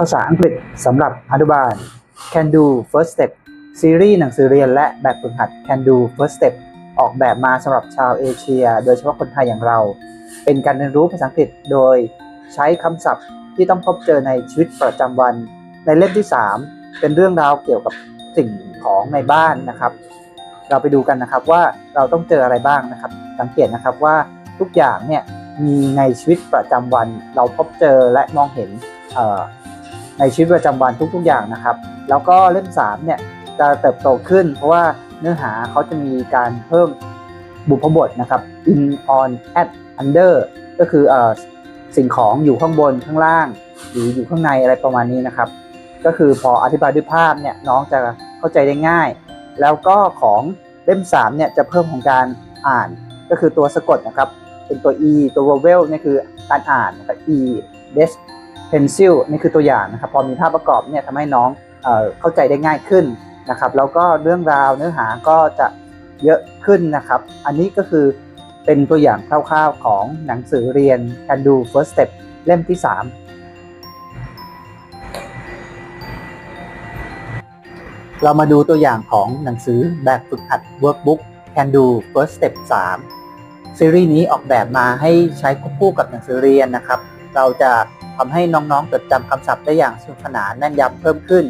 ภาษาอังกฤษสำหรับอนุบาล Can Do First Step ซีรีส์หนังสือเรียนและแบบฝึกหัด Can Do First Step ออกแบบมาสำหรับชาวเอเชีย โดยเฉพาะคนไทยอย่างเรา เป็นการเรียนรู้ภาษาอังกฤษโดยใช้คำศัพท์ที่ต้องพบเจอในชีวิตประจำวัน ในเล่มที่ 3 เป็นเรื่องราวเกี่ยวกับสิ่งของในบ้านนะครับ เราไปดูกันนะครับว่าเราต้องเจออะไรบ้างนะครับ สังเกตนะครับว่าทุกอย่างเนี่ยมีในชีวิตประจำวันเราพบเจอและมองเห็น ในชีวิตประจำวันทุกๆอย่างนะครับ แล้วก็เล่ม3เนี่ยจะเติบโตขึ้น เพราะว่าเนื้อหาเขาจะมีการเพิ่มบุพบทนะครับ in on at under ก็คือเอ่อสิ่งของอยู่ข้างบนข้างล่าง หรืออยู่ข้างในอะไรประมาณนี้นะครับ ก็คือพออธิบายด้วยภาพเนี่ยน้องจะเข้าใจได้ง่าย แล้วก็ของเล่ม3เนี่ยจะเพิ่มของการอ่านก็คือตัวสะกดนะครับ เป็นตัว e ตัว vowel นี่คือการอ่านนะครับ e desk pencil นี่คือตัวอย่างนะครับพอมีภาพประกอบเนี่ยทำให้น้องเอเข้าใจได้ง่ายขึ้นนะครับแล้วก็เรื่องราวเนื้อหาก็จะเยอะขึ้นนะครับ อันนี้ก็คือเป็นตัวอย่างคร่าวๆของหนังสือเรียน Can Do First Step เล่มที่ 3 เรามาดูตัวอย่างของหนังสือแบบฝึกหัด Workbook Can Do First Step 3 ซีรีส์นี้ออกแบบมาให้ใช้ควบคู่กับหนังสือเรียนนะครับ เราจะ ทำให้น้องๆจดจำคำศัพท์ได้อย่างสนุกสนานแน่นยำเพิ่มขึ้น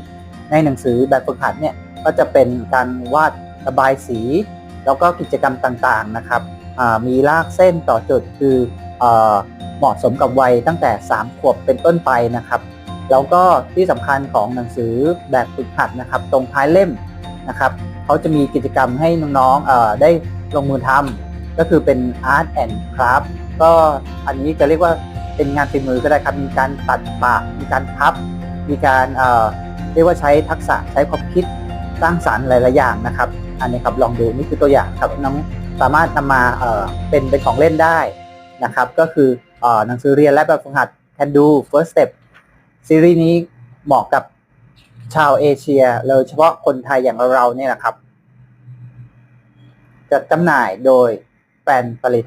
ในหนังสือแบบฝึกหัดเนี่ยก็จะเป็นการวาดระบายสี แล้วก็กิจกรรมต่างๆนะครับมีลากเส้นต่อจุดคือเอเหมาะสมกับวัยตั้งแต่ 3 ขวบเป็นต้นไปนะครับแล้วก็ที่สำคัญของหนังสือแบบฝึกหัดนะครับ ตรงท้ายเล่มนะครับเขาจะมีกิจกรรมให้น้องๆได้ลงมือทำก็คือเป็น Art and Craft ก็อันนี้จะเรียกว่า เป็นงานฝีมือก็ได้ครับ มีการตัดปากมีการพับ มีการเอ่อเรียกว่าใช้ทักษะใช้ความคิดสร้างสรรค์หลายๆอย่างนะครับ อันนี้ครับลองดูนี่คือตัวอย่างครับน้องสามารถนำมาเอ่อเป็นเป็นของเล่นได้นะครับ ก็คือเอ่อหนังสือเรียนและแบบฝึกหัด Can Do First Step ซีรีส์นี้เหมาะกับชาวเอเชียโดยเฉพาะคนไทยอย่างเราๆเนี่ยแหละครับจัดจำหน่ายโดยแฟนผลิต